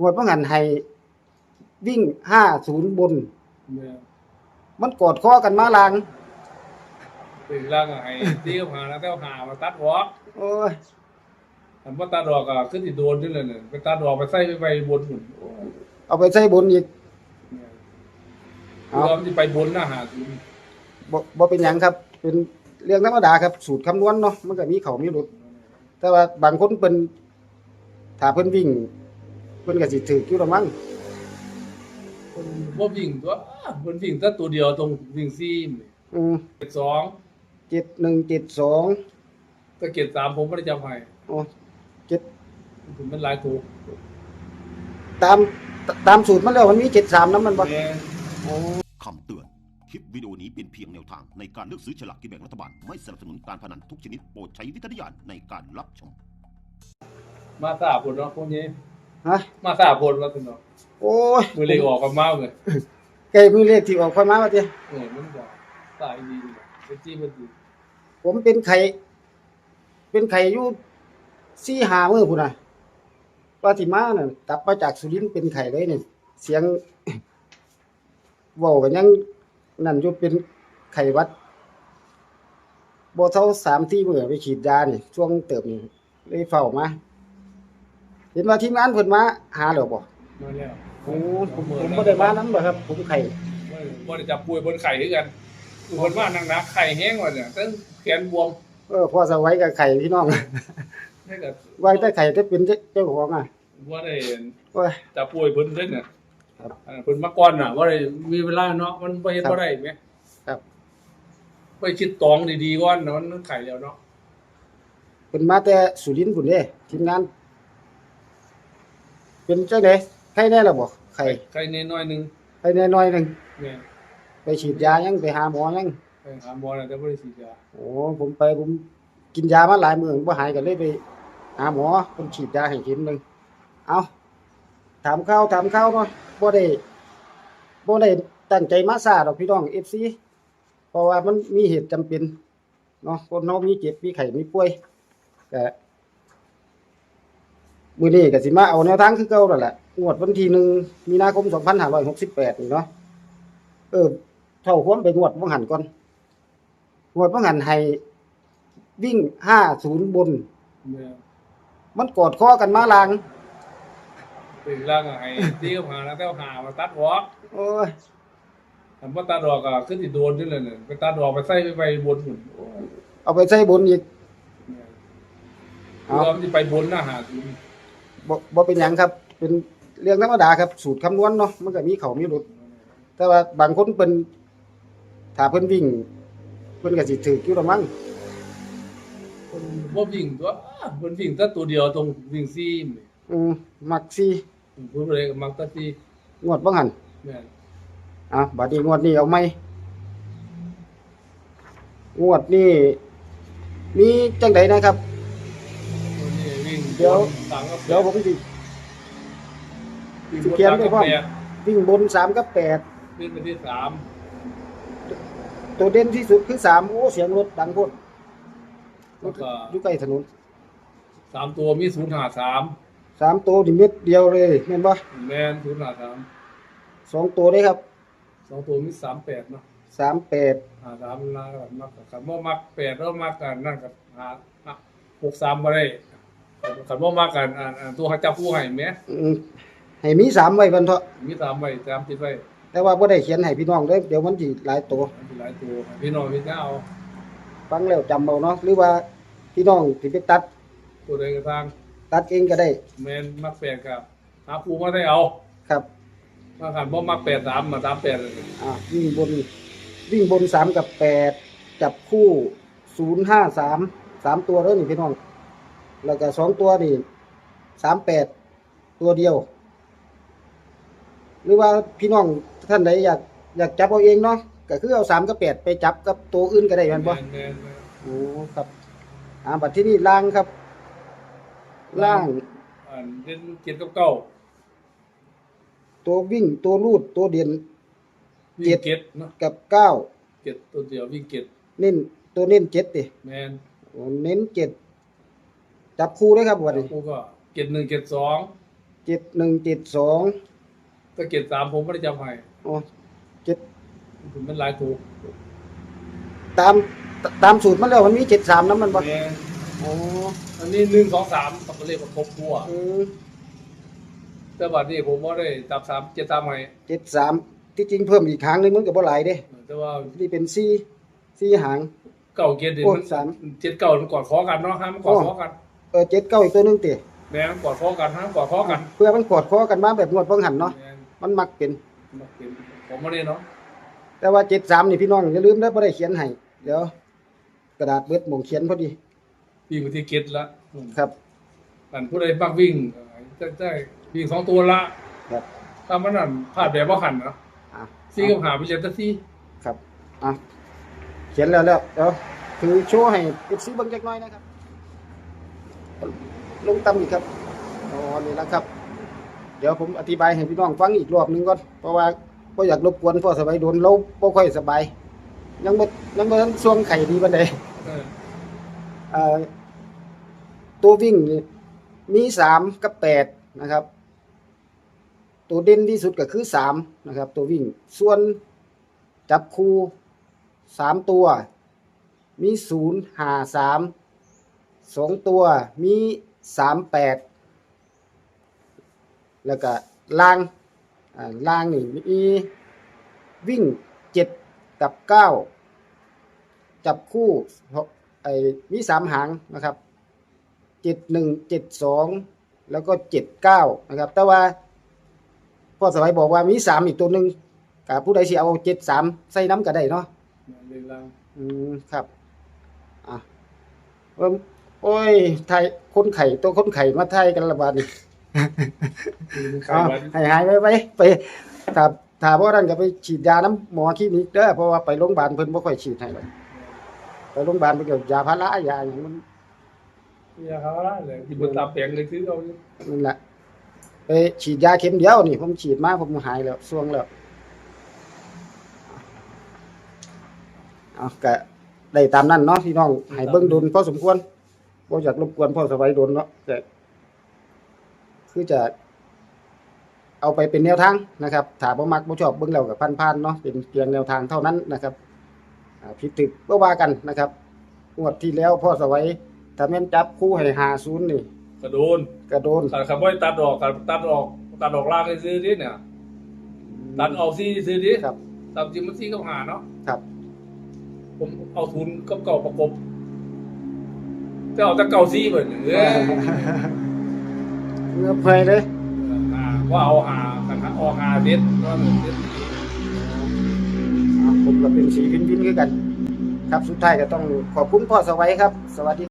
งวดเมื่อหันให้วิ่งห้าศูนย์บนแม่นมันกอดคอกันมาลางเป็นร่างอะให้ตีกับหาแล้วแต่ว่าหามาตัดหัวโอ้ยอันว่าตัดดอกก็ขึ้นสิโดนนี่แหละเนี่ยไปตัดดอกไปใส่ไปบนหุ่นโอ้ยเอาไปใส่บนอีกแม่นเอาเราจะไปบนนะหาศูนย์บ่บ่เป็นหยังครับ เป็นเรื่องธรรมดาครับ สูตรคำนวณเนาะมันก็มีเขามีหลุดแต่ว่าบางคนเป็นถ้าเพิ่นวิ่งเพิ่นก็สิถืออยู่ละมั้งคนบ่วิ่งตัวคนวิ่งแต่ตัวเดียวตรงวิ่งซีมอืมเกตสองเจ็ดหนึ่งเจ็ดสองถ้าเกตสามผมไม่ได้จำให้โอ้เจ็ดผมมันหลายถูกตามตามสูตรมันแล้วมันมีเจ็ดสามน้ำมันบ่แม่นโอ้คำเตือน คลิปวิดีโอนี้เป็นเพียงแนวทางในการเลือกซื้อฉลากกินแบ่งรัฐบาล ไม่สนับสนุนการพนันทุกชนิดโปรดใช้วิจารณญาณในการรับชม มาสาผลเนาะพวกนี้ ฮะ มาสาผลว่าสิเนาะโอ้ยมือเล็กออกกันมากเลยใกล้มือเลขที่ออกค่อยมาว่าติเออมันก็สายดีเลยเป็นจี้มันดีผมเป็นไข่เป็นไข่อยู่สี่หามื้อพุ่นน่ะว่าที่มาน่ะกลับมาจากสุรินทร์เป็นไข่เลยนี่เสียงเว้ากันยังนั่นอยู่เป็นไข้หวัดบ่เท่า3 4มื้อไปฉีดยานี่ช่วงเติบนี่เลยเฝ้ามา เห็นว่าทีมงานเพิ่นมาหาแล้วบ่มาแล้วโอ้ผมผมบ่ได้มานำบ่ครับ ผมไข้บ่บ่ได้จับป่วยบนไข่ด้วยกันคือคนว่านักนักๆไข่แห้งว่าเนี่ยตั้งแขนบวมเออพอสวัยกับไข้พี่น้องให้กับไว้แต่ไข้แต่เป็นเจ้าของอะว่าได้โอ้ยจับป่วยเพิ่นเด้เนี่ยครับอ่าเพิ่นมาก่อนน่ะว่าได้มีเวลาเนาะมันบ่เฮ็ดครับบ่ได้แหมครับไปคิดตองดีๆก่อนเนาะมันไข่แล้วเนาะเพิ่นมาแต่สุรินทร์พุ่นเด้ทีมงาน เป็นจังได๋ไข้แน่ล่ะบ่ไข้ไข่นิดหน่อยหนึงไข้แน่น้อยหนึงแม่นไปฉีดยายังไปหาหมอยังไปหาหมอแล้วแต่บ่ได้ฉีดยาโอ้ผมไปผมกินยามาหลายมื้อบ่หายก็เลยไปหาหมอเพิ่นฉีดยาให้เข็มหนึงเอาถามข่าวถามข่าวเนาะบ่ได้บ่ได้ตั้งใจมาซ่าดอกพี่น้อง FC เพราะว่ามันมีเหตุจำเป็นเนาะคนเฮามีเจ็บมีไข้มีป่วยก็ มื้อนี้ก็สิมาเอาแนวทางคือเก่านั่นแหละงวดวันที่1มีนาคม2568นี่เนาะเออเท่าความไปงวดบ่หันก่อนงวดเมื่อหันให้วิ่งห้าศูนย์บนแม่นมันกอดคอกันมาลางเป็นร่างอะให้ตีกับหาแล้วแต่ว่าหามาตัดหัวโอ้ยอันว่าตัดดอกก็ขึ้นสิโดนนี่แหละเนี่ยไปตัดดอกไปใส่ไปบนหุ่นโอ้ยเอาไปใส่บนอีกแม่นเอา เราจะไปบนนะหาศูนย์ บ่บ่เป็นหยังครับ เป็นเรื่องธรรมดาครับสูตรคำนวณเนาะมันก็มีเขามีหลุด แต่ว่าบางคนเป็นถ้าเพิ่นวิ่งเพิ่นก็สิถืออยู่ละมั้งคนบ่วิ่งตัวคนวิ่งแต่ตัวเดียวตรงวิ่งซีมนี่อืมมักซีพูดเลยก็มักแตะซีงวดบ่หันแม่นอะบัดนี้งวดนี้เอาไหมงวดนี้มีจังไดนะครับคนนี้วิ่ง เดี๋ยวต่างกับเดี๋ยวผมสิวิ่งสิบนเขียนต่างไปกับพร้อมแปดวิ่งบนสามกับแปดวิ่งไปที่สามตัวเด่นที่สุดคือสามโอ้เสียงรถดังโพดแล้วก็อยู่ใกล้ถนนสามตัวมีศูนย์หาสามสามตัวนี่เม็ดเดียวเลยแม่นปะแม่นศูนย์หาสามสองตัวได้ครับสองตัวมีสามแปดเนาะสามแปดหาสามลากับมักกับขันบ่มักแปดแล้วมักกันนั่นกับหาหาหกสามบ่ได้ ขันบ่มักกันอ่าอ่าตัวเขาจับผู้ให้แหมอืมให้มีสามไว้บันเถอะมีสามไว้สามติดไว้แต่ว่าบ่ได้เขียนให้พี่น้องเด้อเดี๋ยวมันสิหลายตัวมันสิหลายตัวพี่น้องพี่เจ้าฟังแล้วจำเอาเนาะหรือว่าพี่น้องสิไปตัด ตัวใดก็ตามตัดเองก็ได้แม่นมักแปดกับหาผู้มาได้เอาครับมาขันบ่มักแปดสามมาสามแปดเลยอ่าวิ่งบนวิ่งบนสามกับแปดจับคู่ศูนย์ห้าสามสามตัวเด้อนี่พี่น้อง แล้วก็สองตัวนี่สามแปดตัวเดียว หรือว่าพี่น้องท่านใดอยากอยากจับเอาเองเนาะก็คือเอาสามกับแปดไปจับกับตัวอื่นก็ได้แม่นบ่แม่นแม่นแม่นโอ้ครับอ่าบัดที่นี่ล่างครับ ล่างอันเล่นเจ็ดกับเก้าตัววิ่งตัวรูดตัวเด่นวิ่เจ็งดเจ็ดเนาะกับเก้าเจ็ดตัวเดียววิ่งเจ็ดเน้นตัวเน้นเจ็ดดิแม่นโอ้เน้นเจ็ด จับคู่ด้วยครับวันนี้กูก็เจ็ดหนึ่งเจ็ดสองเจ็ดหนึ่งเจ็ดสองตะเกียบสามผมไม่ได้จำให้โอ้เจ็ดผมเป็นหลายถูกตามตามสูตรมันแล้วมันมีเจ็ดสามน้ำมันบ่แม่นโอ้อันนี้หนึ่งสองสามตับเลขมันครบทั่วอืมแต่บัดนี้ผมว่าได้จับสามเจ็ดสามให้เจ็ดสามที่จริงเพิ่มอีกครั้งหนึงมันก็บ่หลายเด้แต่ว่านี่เป็นสี่สี่หางเก่าเกียรติโอ้มันสามเจ็ดเก่ามันกอดคอกันเนาะฮะมันกอดคอกัน เออเจ็ดเก้าอีกตัวหนึงติแม่มันกอดคอกันฮะมันกอดคอกันเพื่อมันกอดคอกันมาแบบงวดเบิ่งหันเนาะแม่นมันมักเป็นมันเป็นผมไม่ได้เนาะแต่ว่าเจ็ดสามนี่พี่น้องอย่าลืมนะบ่ได้เขียนให้เดี๋ยวกระดาษเบิดหมองเขียนพอดีวิ่งไปที่เกียรติละครับ อันผู้ใดบักวิ่งได้ได้วิ่งสองตัวละครับถ้ามันนั่นพลาดแบบว่าหันเนาะอะซี่กับหาไปเจ็ดตะซี่ครับอะเขียนแล้วแล้วเดี๋ยวคือโชว์ให้เอฟซีเบิ่งจักหน่อยนะครับ ลงตำอีกครับอ๋อนี่แหละครับ เดี๋ยวผมอธิบายให้พี่น้องฟังอีกรอบหนึงก่อนเพราะว่าบ่อยากรบกวนพ่อสบายโดนเราบ่ค่อยสบาย ยังบ่ยังบ่ทันช่วงไข่ดีปานใดเออเอ่อตัววิ่งนี่มีสามกับแปดนะครับ ตัวเด่นที่สุดก็คือสามนะครับ ตัววิ่งส่วนจับคู่สามตัว มีศูนย์หาสาม สองตัวมีสามแปดแล้วก็ล่างอ่าล่างนี่มีวิ่งเจ็ดกับเก้าจับคู่ไอ้มีสามหางนะครับเจ็ดหนึ่งเจ็ดสองแล้วก็เจ็ดเก้านะครับ แต่ว่าพ่อสวัยบอกว่ามีสามอีกตัวหนึ่งกับผู้ใดสิเอาเจ็ดสามใส่น้ำก็ได้เนาะเรื่องราวอืมครับอะเอิ่ม โอ้ยไทยคนไข่ตัวคนไข่มาไทยกันละบาดนี่คือใครอ้าววันให้หายไปไปไปถ้าถ้าบ่นั้นก็ไปฉีดยาน้ำหมอคลินิกเด้อเพราะว่าไปโรงพยาบาลเพิ่นบ่ค่อยฉีดให้หรอกไปโรงพยาบาลเพิ่นก็ยาพารายาหยังมันอย่าเขาละเลยที่บนตาแปลงเลยคือเอาอยู่นั่นแหละไปฉีดยาเข็มเดียวนี่ผมฉีดมาผมหายแล้วส่วงแล้วเอาก็ได้ตามนั้นเนาะพี่น้องให้เบิ่งดุลพอสมควร บ่อยากรบกวนพ่อสบายดุลเนาะแต่คือจะ เอาไปเป็นแนวทางนะครับถ้าบ่มักบ่ชอบเบิ่งแล้วก็ผ่านๆเนาะเป็นเพียงแนวทางเท่านั้นนะครับอ่าผิดถึกบ่ว่ากันนะครับงวดที่แล้วพ่อสวัยถ้าแม่นจับคู่ให้50นี่กระโดนกระโดนตัดคำว่าตัดออกตัดตัดออกตัดออกลากให้ซื้อดิเนี่ยตัดออกซี่ซื้อดิครับตามจริงมันซี่ก็หาเนาะครับ ผมเอาทุนกับเก่าประกบ จะเอาตะเก่าซี่เหมือนเออเงือบเพยเลยหาว่าเอาหากันหาออกหาเด็ดว่าเหมือนเด็ดผมก็เป็นสีพินพินกัน ครับสุดท้ายก็ต้องขอบคุณพ่อสวัยครับ สวัสดี